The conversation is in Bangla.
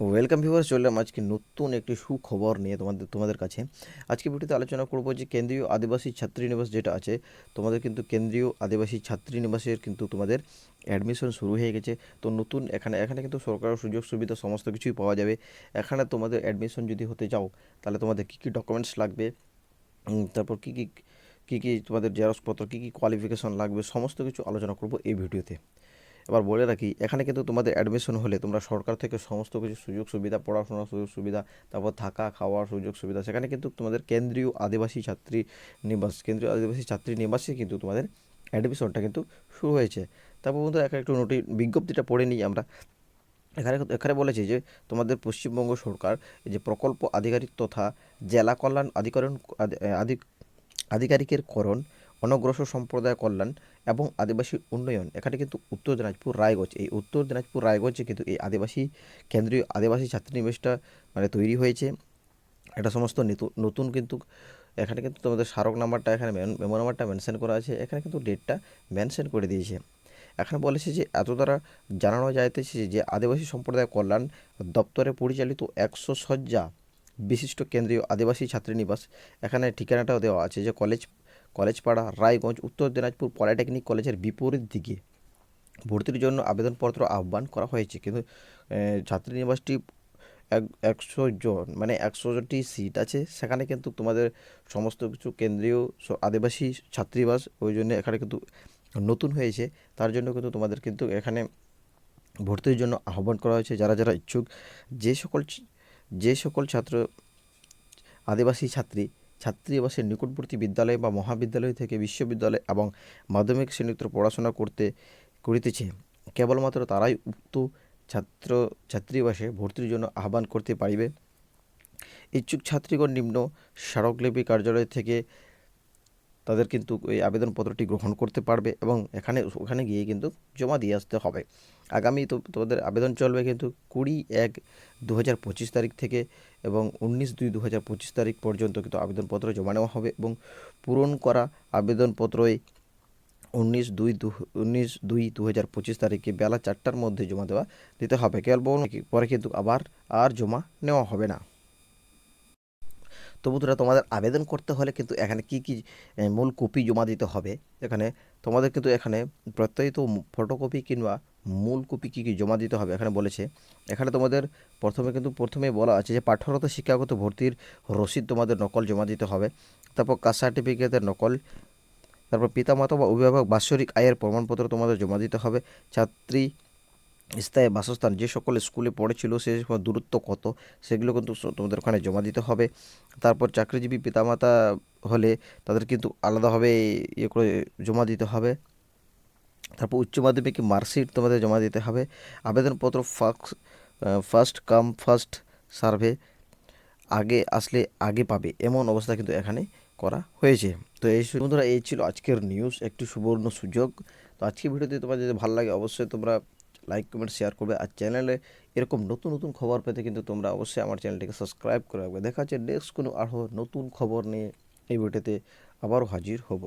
ওয়েলকাম ভিউয়ার্স চললাম আজকে নতুন একটি সুখবর নিয়ে তোমাদের তোমাদের কাছে। আজকে ভিডিওতে আলোচনা করব যে কেন্দ্রীয় আদিবাসী ছাত্রীনিবাস যেটা আছে, তোমাদের কিন্তু কেন্দ্রীয় আদিবাসী ছাত্রীনিবাসের কিন্তু তোমাদের অ্যাডমিশন শুরু হয়ে গেছে। তো নতুন এখানে এখানে কিন্তু সরকারের সুযোগ সুবিধা সমস্ত কিছুই পাওয়া যাবে। এখানে তোমাদের অ্যাডমিশন যদি হতে যাও তাহলে তোমাদের কী কী ডকুমেন্টস লাগবে? তারপর কী কী কী কী তোমাদের জেরক্সপত্র কী কী কোয়ালিফিকেশন লাগবে? সমস্ত কিছু আলোচনা করব এই ভিডিওতে। এবার বলে রাখি, এখানে কিন্তু তোমাদের অ্যাডমিশন হলে তোমরা সরকার থেকে সমস্ত কিছু সুযোগ সুবিধা, পড়াশোনার সুযোগ সুবিধা, তারপর থাকা, খাওয়ার সুযোগ সুবিধা, সেখানে কিন্তু তোমাদের কেন্দ্রীয় আদিবাসী ছাত্রী নিবাস, কেন্দ্রীয় আদিবাসী ছাত্রী নিবাসে কিন্তু তোমাদের অ্যাডমিশনটা কিন্তু শুরু হয়েছে। তারপর বন্ধু এখানে একটু নোটি বিজ্ঞপ্তিটা পড়ে নিই আমরা। এখানে এখানে বলেছে যে, তোমাদের পশ্চিমবঙ্গ সরকার যে প্রকল্প আধিকারিক তথা জেলা কল্যাণ আধিকরণ, আধি- আধি- আধিকারিকের করণ অনগ্রসর সম্প্রদায় কল্যাণ এবং আদিবাসী উন্নয়ন। এখানে কিন্তু উত্তর দিনাজপুর, রায়গঞ্জ। এই উত্তর দিনাজপুর, রায়গঞ্জে কিন্তু এই আদিবাসী, কেন্দ্রীয় আদিবাসী ছাত্রীনিবাসটা মানে তৈরি হয়েছে। এটা সমস্ত নিতু- নতুন কিন্তু এখানে কিন্তু তোমাদের স্মারক নাম্বারটা, এখানে মেমো নাম্বারটা মেনশন করা আছে। এখানে কিন্তু ডেটটা মেনশন করে দিয়েছে। এখানে বলেছে যে, এত দ্বারা জানানো যাইতেছে যে, আদিবাসী সম্প্রদায় কল্যাণ দপ্তরে পরিচালিত একশো সজ্জা বিশিষ্ট কেন্দ্রীয় আদিবাসী ছাত্রীনিবাস। এখানে ঠিকানাটাও দেওয়া আছে যে, কলেজ কলেজপাড়া রায়গঞ্জ উত্তর দিনাজপুর পলিটেকনিক কলেজের বিপরীত দিকে ভর্তির জন্য আবেদনপত্র আহ্বান করা হয়েছে। কিন্তু আহ, ছাত্রীনিবাসটি এক একশো জন মানে একশোটি সিট আছে। সেখানে কিন্তু তোমাদের সমস্ত কিছু কেন্দ্রীয় আদিবাসী ছাত্রীবাস ওই জন্য এখানে কিন্তু নতুন হয়েছে। তার জন্য কিন্তু তোমাদের কিন্তু এখানে ভর্তির জন্য আহ্বান করা হয়েছে। যারা যারা ইচ্ছুক যে সকল যে সকল ছাত্র আদিবাসী ছাত্রী ছাত্রীবাসের নিকটবর্তী বিদ্যালয় বা মহাবিদ্যালয় থেকে বিশ্ববিদ্যালয় এবং মাধ্যমিক শ্রেণীতে পড়াশোনা করতে, করিতেছে। কেবলমাত্র তারাই উক্ত ছাত্র, ছাত্রীবাসে ভর্তির জন্য আহ্বান করতে পারিবে। ইচ্ছুক ছাত্রীগণ নিম্ন স্মারকলিপি কার্যালয় থেকে তাদের কিন্তু এই আবেদনপত্রটি গ্রহণ করতে পারবে এবং এখানে, ওখানে গিয়ে কিন্তু জমা দিয়ে আসতে হবে। আগামী তো, তোমাদের আবেদন চলবে কিন্তু কুড়ি এক দু হাজার পঁচিশ তারিখ থেকে এবং উনিশ দুই দু হাজার পঁচিশ তারিখ পর্যন্ত কিন্তু আবেদনপত্র জমা নেওয়া হবে এবং পূরণ করা আবেদনপত্রই উনিশ দুই দু, উনিশ দুই দু হাজার পঁচিশ তারিখে বেলা চারটার মধ্যে জমা দেওয়া দিতে হবে। কেবল পরে কিন্তু আবার আর জমা নেওয়া হবে না। তো বন্ধুরা তোমাদের আবেদন করতে হলে কিন্তু এখানে কি কি মূল কপি জমা দিতে হবে, এখানে তোমাদের কিন্তু এখানে প্রত্যয়িত ফটোকপি কিংবা মূল কপি কী কী জমা দিতে হবে এখানে বলেছে। এখানে তোমাদের প্রথমে কিন্তু প্রথমে বলা আছে যে পাঠরত শিক্ষাগত ভর্তির রসিদ তোমাদের নকল জমা দিতে হবে, তারপর কাস্ট সার্টিফিকেটের নকল, তারপর পিতামাতা বা অভিভাবক বাৎসরিক আয়ের প্রমাণপত্র তোমাদের জমা দিতে হবে, ছাত্রী স্থায়ী বাসস্থান যে সকল স্কুলে পড়েছিল সে দূরত্ব কত, সেগুলো কিন্তু তোমাদের ওখানে জমা দিতে হবে। তারপর চাকরিজীবী পিতামাতা হলে তাদের কিন্তু আলাদাভাবে ইয়ে করে জমা দিতে হবে। তারপর উচ্চ মাধ্যমিক মার্কশিট তোমাদের জমা দিতে হবে। আবেদনপত্র fax first come first serve আগে আসলে আগে পাবে এমন অবস্থা কিন্তু এখানে করা হয়েছে। তো এই বন্ধুরা, এই ছিল আজকের নিউজ একটি সুবর্ণ সুযোগ। তো আজকের ভিডিওতে তোমার যদি ভালো লাগে, অবশ্যই তোমরা লাইক কমেন্ট শেয়ার করবে। আর চ্যানেলে এরকম নতুন নতুন খবর পেতে কিন্তু তোমরা অবশ্যই আমার চ্যানেলটিকে সাবস্ক্রাইব করে রাখবে। দেখা হচ্ছে নেক্সট কোনো আরও নতুন খবর নিয়ে এই ভিডিওতে আবারও হাজির হব।